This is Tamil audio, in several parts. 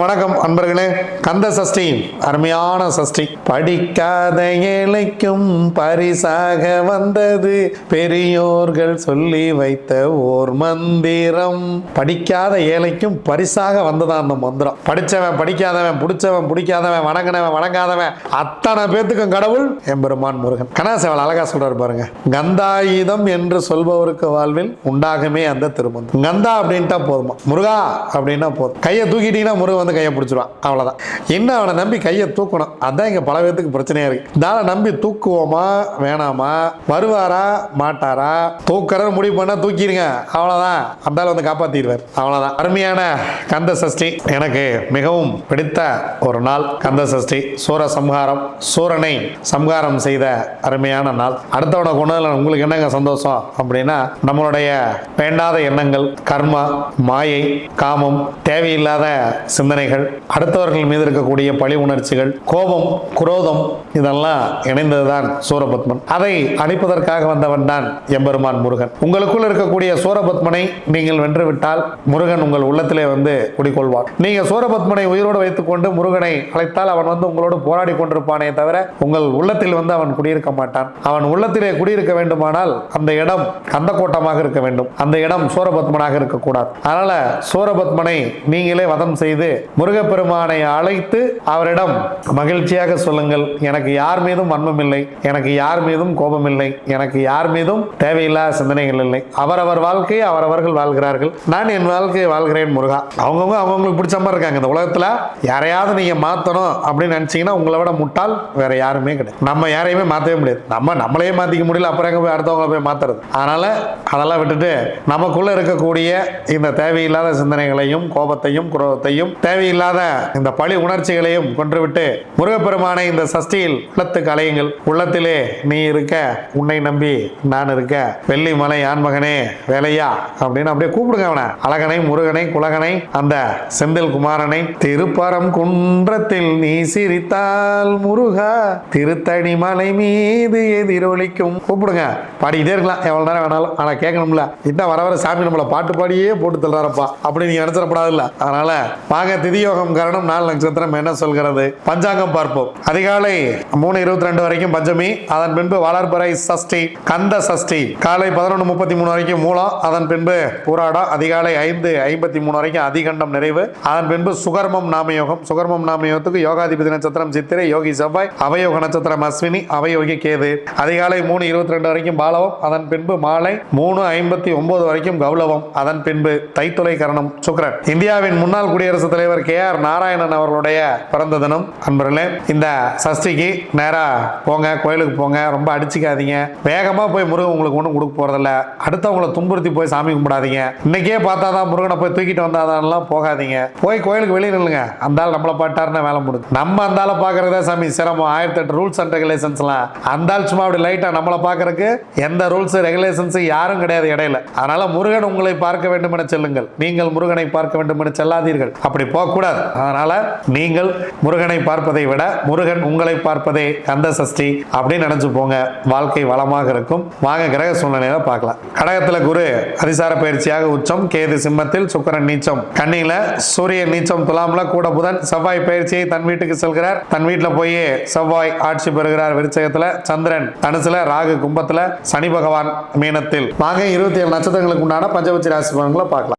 வணக்கம் அன்பர்களே. கந்த சஷ்டி அருமையான சஷ்டி. படிக்காத ஏழைக்கும் பரிசாக வந்தது. பெரியோர்கள் சொல்லி வைத்த ஓர் மந்திரம். படிக்காத ஏழைக்கும் பரிசாக வந்ததான் அந்த மந்திரம். படிச்சவன் படிக்காதவன் பிடிச்சவன் பிடிக்காதவன் வணங்கினவன் வணங்காதவன். அத்தனை பேத்துக்கும் கடவுள் எம்பெருமான் முருகன். கணாசேவல் அழகா சொல்றாரு பாருங்க. கந்தாயுதம் என்று சொல்பவருக்கு வாழ்வில் உண்டாகுமே அந்த திருமந்தம் கந்தா அப்படின்ட்டா போதுமா? முருகா அப்படின்னா போதும். கையை தூக்கிட்டீங்கன்னா முருகன் வந்து கையை பிடிச்சிருவான். அவ்வளோதான் என்ன அவனை நம்பி கையை தூக்கணும்? அதான் இங்கே பல பேர்த்துக்கு பிரச்சனையாக இருக்குது தான நம்பி தூக்குவோமா? வேணாமா? வருவாரா? மாட்டாரா? தூக்கற முடிவு பண்ணால் தூக்கிடுங்க. அவ்வளோதான் அந்த வந்து காப்பாத்திடுவார். அவ்வளோதான் அருமையான கந்த சஷ்டி எனக்கு மிகவும் பிடித்த ஒரு நாள். கந்த சஷ்டி சூர சம்ஹாரம் சூரனை சம்ஹாரம் செய்த அருமையான நாள். அடுத்தவனை கொண்டதில் உங்களுக்கு என்னங்க சந்தோஷம்? அப்படின்னா நம்மளுடைய வேண்டாத எண்ணங்கள் கர்மா மாயை காமம் தேவையில்லாத சிந்தனை சிந்தனைகள் அடுத்தவர்கள் மீது இருக்கக்கூடிய பழி உணர்ச்சிகள் கோபம் குரோதம் இதெல்லாம் இணைந்ததுதான் சூரபத்மன். அதை அழிப்பதற்காக வந்தவன் தான் எம்பெருமான் முருகன். உங்களுக்குள் இருக்கக்கூடிய சூரபத்மனை நீங்கள் வென்றுவிட்டால் முருகன் உங்கள் உள்ளத்திலே வந்து குடிக்கொள்வார் நீங்க சூரபத்மனை உயிரோடு வைத்துக்கொண்டு முருகனை அழைத்தால் அவன் வந்து உங்களோடு போராடி கொண்டிருப்பானே தவிர உங்கள் உள்ளத்தில் வந்து அவன் குடியிருக்க மாட்டான். அவன் உள்ளத்திலே குடியிருக்க வேண்டுமானால் அந்த இடம் அந்த கோட்டமாக இருக்க வேண்டும். அந்த இடம் சூரபத்மனாக இருக்கக்கூடாது. அதனால சூரபத்மனை நீங்களே வதம் செய்து முருகப்பெருமானை அழைத்து அவரிடம் மகிழ்ச்சியாக சொல்லுங்கள். எனக்கு யார் மீதும் வன்மம் இல்லை. எனக்கு யார் மீதும் கோபம் இல்லை. எனக்கு யார் மீதும் தேவையில்லாத சிந்தனைகள் இல்லை. அவரவர் வாழ்க்கையை அவரவர்கள் வாழ்கிறார்கள். நான் என் வாழ்க்கையை வாழ்கிறேன் முருகா. அவங்கவுங்க அவங்களுக்கு பிடிச்ச மாதிரி இருக்காங்க. இந்த உலகத்துல யாரையாவது நீங்கள் மாத்தணும் அப்படின்னு நினச்சிங்கன்னா உங்களை விட முட்டாள் வேற யாருமே கிடையாது. நம்ம யாரையுமே மாற்றவே முடியாது. நம்ம நம்மளையே மாற்றிக்க முடியல அப்புறம் எங்கே போய் அடுத்தவங்க போய் மாற்றுறது அதனால அதெல்லாம் விட்டுட்டு நமக்குள்ளே இருக்கக்கூடிய இந்த தேவையில்லாத சிந்தனைகளையும் கோபத்தையும் குரோதத்தையும் தேவையில்லாத இந்த பழி உணர்ச்சிகளையும் கொன்றுவிட்டு முருகப்பெருமானை இந்த சஷ்டியில் உள்ளத்துக்கு அலையுங்கள். உள்ளத்திலே நீ இருக்க உன்னை நம்பி நான் இருக்க. வெள்ளி மலை ஆண்மகனே வேலையா? அப்படின்னு அப்படியே கூப்பிடுங்க அவனை. அழகனை முருகனை குலகனை அந்த செந்தில் குமாரனை. திருப்பரம் குன்றத்தில் நீ சிரித்தால் முருகா திருத்தணி மலை மீது எதிரொலிக்கும். கூப்பிடுங்க. பாடிக்கிட்டே இருக்கலாம். எவ்வளவு நேரம் வேணாலும். ஆனா கேட்கணும்ல. இன்னும் வர வர சாமி நம்மளை பாட்டு பாடியே போட்டு தள்ளுறாரப்பா. அப்படி நீங்க நினைச்சிடப்படாதுல்ல. அதனால வாங்க திதியோகம் காரணம் நாலு நட்சத்திரம் என்ன சொல்கிறது? பஞ்சாங்கம் பார்ப்போம். அதிகாலை மூணு இருபத்தி ரெண்டு வரைக்கும் பஞ்சமி அதன் பின்பு வளர்பறை சஷ்டி கந்த சஷ்டி காலை பதினொன்று முப்பத்தி மூணு வரைக்கும் மூலம் அதன் பின்பு பூராடம் அதிகாலை ஐந்து ஐம்பத்தி மூணு வரைக்கும் அதிகண்டம் நிறைவு அதன் பின்பு சுகர்மம் நாமயோகம் சுகர்மம் நாமயோகத்துக்கு யோகாதிபதி நட்சத்திரம் சித்திரை யோகி செவ்வாய் அவயோக நட்சத்திரம் அஸ்வினி அவயோகி கேது. அதிகாலை மூணு இருபத்தி ரெண்டு வரைக்கும் பாலவம் அதன் பின்பு மாலை மூணு ஐம்பத்தி ஒன்பது வரைக்கும் கௌலவம் அதன் பின்பு தைத்துளை கரணம் சுக்ரன் இந்தியாவின் முன்னாள் குடியரசுத் தலைவர் கே ஆர் நாராயணன் அவர்களுடைய பிறந்த தினம். அன்பர்களே இந்த சஷ்டிக்கு நேரா போங்க கோயிலுக்கு போங்க ரொம்ப அடிச்சுக்காதீங்க. வேகமா போய் முருகன் உங்களுக்கு ஒன்றும் கொடுக்க போகிறதில்ல அடுத்தவங்களை துன்புறுத்தி போய் சாமி கும்பிடாதீங்க. இன்னைக்கே பார்த்தாதான் முருகனை போய் தூக்கிட்டு வந்தாதான்லாம் போகாதீங்க. போய் கோயிலுக்கு வெளியே நில்லுங்க. அந்த ஆள் நம்மளை பாட்டாருன்னு வேலை முடியும் நம்ம அந்த ஆளை சாமி சிரமம். ஆயிரத்தி எட்டு ரூல்ஸ் அண்ட் ரெகுலேஷன்ஸ்லாம் அந்த ஆள் சும்மா அப்படி லைட்டாக நம்மளை பார்க்குறக்கு எந்த ரூல்ஸ் ரெகுலேஷன்ஸும் யாரும் கிடையாது இடையில. அதனால் முருகன் உங்களை பார்க்க வேண்டும் என செல்லுங்கள். நீங்கள் முருகனை பார்க்க வேண்டும் என செல்லாதீர்கள். அப்படி போகக்கூடாது. அதனால நீங்கள் முருகனை பார்ப்பதை விட முருகன் உங்களை பார்ப்பதே கந்த சஷ்டி அப்படின்னு நினைச்சு போங்க. வாழ்க்கை வளமாக இருக்கும். வாங்க கிரக சூழ்நிலையில பார்க்கலாம். கடகத்துல குரு அதிசார பயிற்சியாக உச்சம். கேது சிம்மத்தில் சுக்கரன் நீச்சம். கன்னியில சூரியன் நீச்சம். துலாம்ல கூட புதன் செவ்வாய் பயிற்சியை தன் வீட்டுக்கு செல்கிறார். தன் வீட்டுல போய் செவ்வாய் ஆட்சி பெறுகிறார் விருச்சகத்துல சந்திரன். தனுசுல ராகு கும்பத்துல சனி பகவான் மீனத்தில். வாங்க இருபத்தி ஏழு நட்சத்திரங்களுக்கு உண்டான பஞ்சபட்சி ராசி பலன்களை பார்க்கலாம்.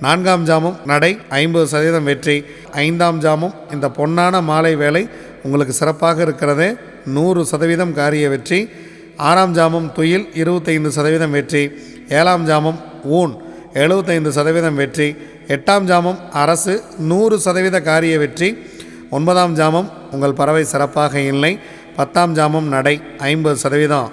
நான்காம் ஜாமம் நடை ஐம்பது சதவீதம் வெற்றி. ஐந்தாம் ஜாமும் இந்த பொன்னான மாலை வேலை உங்களுக்கு சிறப்பாக இருக்கிறது. நூறு சதவீதம் காரிய வெற்றி. ஆறாம் ஜாமம் துயில் இருபத்தைந்து சதவீதம் வெற்றி. ஏழாம் ஜாமம் ஊன் எழுபத்தைந்து சதவீதம் வெற்றி. எட்டாம் ஜாமம் அரசு நூறு சதவீத காரிய வெற்றி. ஒன்பதாம் ஜாமம் உங்கள் பறவை சிறப்பாக இல்லை. பத்தாம் ஜாமம் நடை ஐம்பது சதவீதம்.